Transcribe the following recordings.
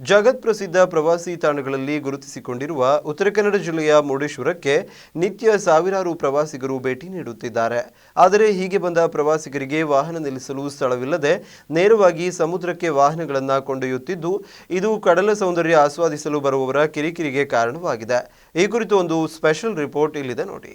ಜಗತ್ ಪ್ರಸಿದ್ಧ ಪ್ರವಾಸಿ ತಾಣಗಳಲ್ಲಿ ಗುರುತಿಸಿಕೊಂಡಿರುವ ಉತ್ತರ ಕನ್ನಡ ಜಿಲ್ಲೆಯ ಮುರುಡೇಶ್ವರಕ್ಕೆ ನಿತ್ಯ ಸಾವಿರಾರು ಪ್ರವಾಸಿಗರು ಭೇಟಿ ನೀಡುತ್ತಿದ್ದಾರೆ. ಆದರೆ ಹೀಗೆ ಬಂದ ಪ್ರವಾಸಿಗರಿಗೆ ವಾಹನ ನಿಲ್ಲಿಸಲು ಸ್ಥಳವಿಲ್ಲದೆ ನೇರವಾಗಿ ಸಮುದ್ರಕ್ಕೆ ವಾಹನಗಳನ್ನು ಕೊಂಡೊಯ್ಯುತ್ತಿದ್ದು, ಇದು ಕಡಲ ಸೌಂದರ್ಯ ಆಸ್ವಾದಿಸಲು ಬರುವವರ ಕಿರಿಕಿರಿಗೆ ಕಾರಣವಾಗಿದೆ. ಈ ಕುರಿತು ಒಂದು ಸ್ಪೆಷಲ್ ರಿಪೋರ್ಟ್ ಇಲ್ಲಿದೆ ನೋಡಿ.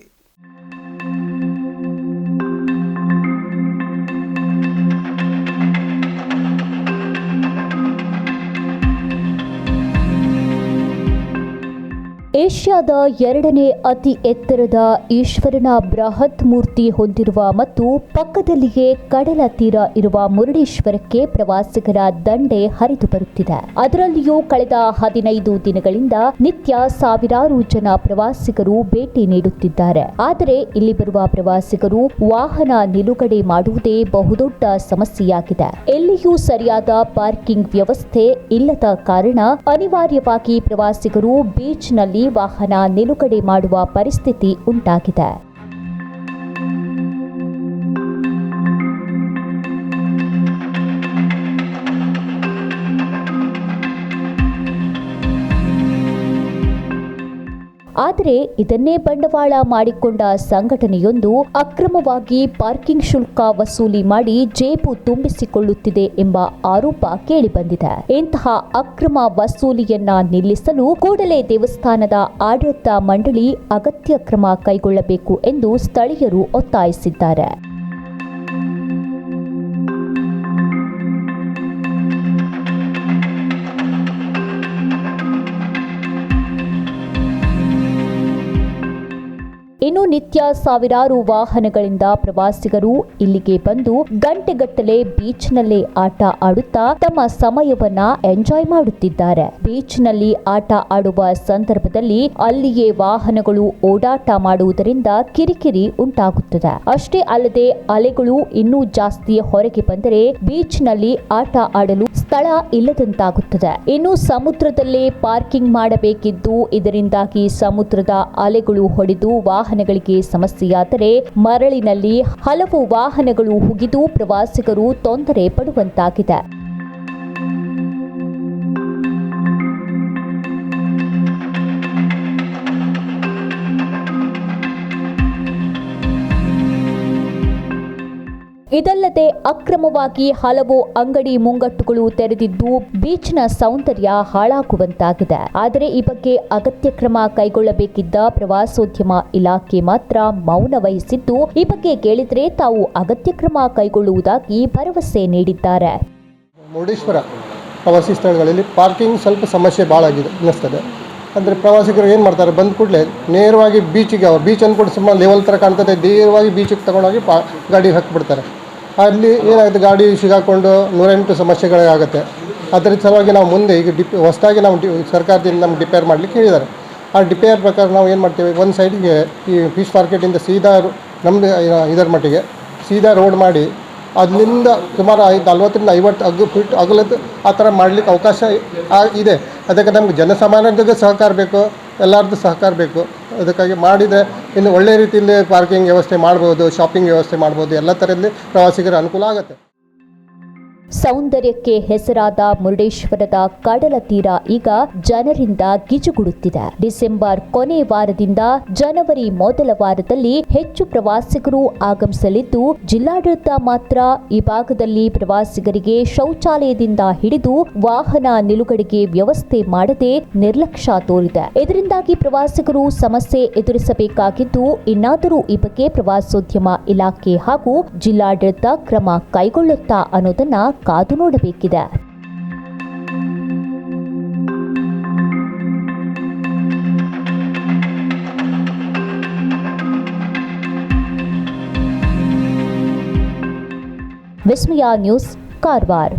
ಏಷ್ಯಾದ ಎರಡನೇ ಅತಿ ಎತ್ತರದ ಈಶ್ವರನ ಬೃಹತ್ ಮೂರ್ತಿ ಹೊಂದಿರುವ ಮತ್ತು ಪಕ್ಕದಲ್ಲಿಯೇ ಕಡಲ ತೀರ ಇರುವ ಮುರುಡೇಶ್ವರಕ್ಕೆ ಪ್ರವಾಸಿಗರ ದಂಡೆ ಹರಿದು ಬರುತ್ತಿದೆ. ಅದರಲ್ಲಿಯೂ ಕಳೆದ ಹದಿನೈದು ದಿನಗಳಿಂದ ನಿತ್ಯ ಸಾವಿರಾರು ಜನ ಪ್ರವಾಸಿಗರು ಭೇಟಿ ನೀಡುತ್ತಿದ್ದಾರೆ. ಆದರೆ ಇಲ್ಲಿ ಬರುವ ಪ್ರವಾಸಿಗರು ವಾಹನ ನಿಲುಗಡೆ ಮಾಡುವುದೇ ಬಹುದೊಡ್ಡ ಸಮಸ್ಯೆಯಾಗಿದೆ. ಎಲ್ಲಿಯೂ ಸರಿಯಾದ ಪಾರ್ಕಿಂಗ್ ವ್ಯವಸ್ಥೆ ಇಲ್ಲದ ಕಾರಣ ಅನಿವಾರ್ಯವಾಗಿ ಪ್ರವಾಸಿಗರು ಬೀಚ್ನಲ್ಲಿ ವಾಹನ ನಿಲುಗಡೆ ಮಾಡುವ ಪರಿಸ್ಥಿತಿ ಉಂಟಾಗಿದೆ. ಆದರೆ ಇದನ್ನೇ ಬಂಡವಾಳ ಮಾಡಿಕೊಂಡ ಸಂಘಟನೆಯೊಂದು ಅಕ್ರಮವಾಗಿ ಪಾರ್ಕಿಂಗ್ ಶುಲ್ಕ ವಸೂಲಿ ಮಾಡಿ ಜೇಬು ತುಂಬಿಸಿಕೊಳ್ಳುತ್ತಿದೆ ಎಂಬ ಆರೋಪ ಕೇಳಿಬಂದಿದೆ. ಇಂತಹ ಅಕ್ರಮ ವಸೂಲಿಯನ್ನ ನಿಲ್ಲಿಸಲು ಕೂಡಲೇ ದೇವಸ್ಥಾನದ ಆಡಳಿತ ಮಂಡಳಿ ಅಗತ್ಯ ಕ್ರಮ ಕೈಗೊಳ್ಳಬೇಕು ಎಂದು ಸ್ಥಳೀಯರು ಒತ್ತಾಯಿಸಿದ್ದಾರೆ. ಇನ್ನು ನಿತ್ಯ ಸಾವಿರಾರು ವಾಹನಗಳಿಂದ ಪ್ರವಾಸಿಗರು ಇಲ್ಲಿಗೆ ಬಂದು ಗಂಟೆಗಟ್ಟಲೆ ಬೀಚ್ನಲ್ಲಿ ಆಟ ಆಡುತ್ತಾ ತಮ್ಮ ಸಮಯವನ್ನ ಎಂಜಾಯ್ ಮಾಡುತ್ತಿದ್ದಾರೆ. ಬೀಚ್ನಲ್ಲಿ ಆಟ ಆಡುವ ಸಂದರ್ಭದಲ್ಲಿ ಅಲ್ಲಿಯೇ ವಾಹನಗಳು ಓಡಾಟ ಮಾಡುವುದರಿಂದ ಕಿರಿಕಿರಿ ಉಂಟಾಗುತ್ತದೆ. ಅಷ್ಟೇ ಅಲ್ಲದೆ ಅಲೆಗಳು ಇನ್ನೂ ಜಾಸ್ತಿ ಹೊರಗೆ ಬಂದರೆ ಬೀಚ್ನಲ್ಲಿ ಆಟ ಆಡಲು ಸ್ಥಳ ಇಲ್ಲದಂತಾಗುತ್ತದೆ. ಇನ್ನು ಸಮುದ್ರದಲ್ಲೇ ಪಾರ್ಕಿಂಗ್ ಮಾಡಬೇಕಿದ್ದು ಇದರಿಂದಾಗಿ ಸಮುದ್ರದ ಅಲೆಗಳು ಹೊಡೆದು ವಾಹನಗಳಿಗೆ ಸಮಸ್ಯೆಯಾದರೆ ಮರಳಿನಲ್ಲಿ ಹಲವು ವಾಹನಗಳು ಹುಗಿದು ಪ್ರವಾಸಿಗರು ತೊಂದರೆ ಪಡುವಂತಾಗಿದೆ. ಇದಲ್ಲದೆ ಅಕ್ರಮವಾಗಿ ಹಲವು ಅಂಗಡಿ ಮುಂಗಟ್ಟುಗಳು ತೆರೆದಿದ್ದು ಬೀಚ್ನ ಸೌಂದರ್ಯ ಹಾಳಾಗುವಂತಾಗಿದೆ. ಆದರೆ ಈ ಬಗ್ಗೆ ಅಗತ್ಯ ಕ್ರಮ ಕೈಗೊಳ್ಳಬೇಕಿದ್ದ ಪ್ರವಾಸೋದ್ಯಮ ಇಲಾಖೆ ಮಾತ್ರ ಮೌನ ವಹಿಸಿದ್ದು, ಈ ಬಗ್ಗೆ ಕೇಳಿದರೆ ತಾವು ಅಗತ್ಯ ಕ್ರಮ ಕೈಗೊಳ್ಳುವುದಾಗಿ ಭರವಸೆ ನೀಡಿದ್ದಾರೆ. ಮುರುಡೇಶ್ವರ ಪ್ರವಾಸಿ ಸ್ಥಳಗಳಲ್ಲಿ ಪಾರ್ಕಿಂಗ್ ಸ್ವಲ್ಪ ಸಮಸ್ಯೆ ಭಾಳ ಆಗಿದೆ, ಅನ್ನಿಸ್ತದೆ. ಅಂದರೆ ಪ್ರವಾಸಿಗರು ಏನು ಮಾಡ್ತಾರೆ, ಬಂದ ಕೂಡಲೇ ನೇರವಾಗಿ ಬೀಚಿಗೆ ಬೀಚ್ ಅಂದ್ಕೊಂಡು ಸುಮ್ಮನೆ ಲೆವೆಲ್ ಥರ ಕಾಣ್ತದೆ ನೇರವಾಗಿ ಬೀಚಿಗೆ ತಗೊಂಡೋಗಿ ಪಾ, ಗಾಡಿ ಹಾಕಿಬಿಡ್ತಾರೆ. ಅಲ್ಲಿ ಏನಾಗುತ್ತೆ, ಗಾಡಿ ಸಿಗಾಕೊಂಡು ನೂರೆಂಟು ಸಮಸ್ಯೆಗಳಾಗುತ್ತೆ ಅದರ ಸಲುವಾಗಿ ನಾವು ಮುಂದೆ ಈಗ ಡಿಪ್, ಹೊಸದಾಗಿ ನಾವು ಡಿ, ಸರ್ಕಾರದಿಂದ ನಮ್ಗೆ ಡಿಪೇರ್ ಮಾಡಲಿಕ್ಕೆ ಹೇಳಿದ್ದಾರೆ. ಆ ಡಿಪೇರ್ ಪ್ರಕಾರ ನಾವು ಏನು ಮಾಡ್ತೇವೆ, ಒಂದು ಸೈಡಿಗೆ ಈ ಫಿಶ್ ಮಾರ್ಕೆಟಿಂದ ಸೀದಾ ನಮ್ಮದು ಇದರ ಮಟ್ಟಿಗೆ ಸೀದಾ ರೋಡ್ ಮಾಡಿ ಅಲ್ಲಿಂದ ಸುಮಾರು ಐದು, ನಲ್ವತ್ತರಿಂದ ಐವತ್ತು ಅಗ್ಗು ಫೀಟ್ ಅಗಲದ್ದು ಆ ಥರ ಮಾಡಲಿಕ್ಕೆ ಅವಕಾಶ ಇದೆ. ಅದಕ್ಕೆ ನಮ್ಗೆ ಜನಸಾಮಾನ್ಯರಿಗೆ ಸಹಕಾರ ಬೇಕು ಎಲ್ಲರದ್ದು ಸಹಕಾರ ಬೇಕು. ಅದಕ್ಕಾಗಿ ಮಾಡಿದರೆ ಇನ್ನು ಒಳ್ಳೆ ರೀತಿಯಲ್ಲಿ ಪಾರ್ಕಿಂಗ್ ವ್ಯವಸ್ಥೆ ಮಾಡ್ಬೋದು ಶಾಪಿಂಗ್ ವ್ಯವಸ್ಥೆ ಮಾಡ್ಬೋದು, ಎಲ್ಲ ಥರದಲ್ಲಿ ಪ್ರವಾಸಿಗರ ಅನುಕೂಲ ಆಗುತ್ತೆ. ಸೌಂದರ್ಯಕ್ಕೆ ಹೆಸರಾದ ಮುರುಡೇಶ್ವರದ ಕಡಲ ತೀರ ಈಗ ಜನರಿಂದ ಗಿಜುಗುಡುತ್ತಿದೆ. ಡಿಸೆಂಬರ್ ಕೊನೆ ವಾರದಿಂದ ಜನವರಿ ಮೊದಲ ವಾರದಲ್ಲಿ ಹೆಚ್ಚು ಪ್ರವಾಸಿಗರು ಆಗಮಿಸಲಿದ್ದು, ಜಿಲ್ಲಾಡಳಿತ ಮಾತ್ರ ಈ ಭಾಗದಲ್ಲಿ ಪ್ರವಾಸಿಗರಿಗೆ ಶೌಚಾಲಯದಿಂದ ಹಿಡಿದು ವಾಹನ ನಿಲುಗಡೆಗೆ ವ್ಯವಸ್ಥೆ ಮಾಡದೆ ನಿರ್ಲಕ್ಷ್ಯ ತೋರಿದೆ. ಇದರಿಂದಾಗಿ ಪ್ರವಾಸಿಗರು ಸಮಸ್ಯೆ ಎದುರಿಸಬೇಕಾಗಿದ್ದು, ಇನ್ನಾದರೂ ಈ ಬಗ್ಗೆ ಪ್ರವಾಸೋದ್ಯಮ ಇಲಾಖೆ ಹಾಗೂ ಜಿಲ್ಲಾಡಳಿತ ಕ್ರಮ ಕೈಗೊಳ್ಳುತ್ತಾ ಅನ್ನೋದನ್ನ ಕಾದು ನೋಡಬೇಕಿದೆ ವಿಸ್ಮಯ ನ್ಯೂಸ್ ಕಾರವಾರ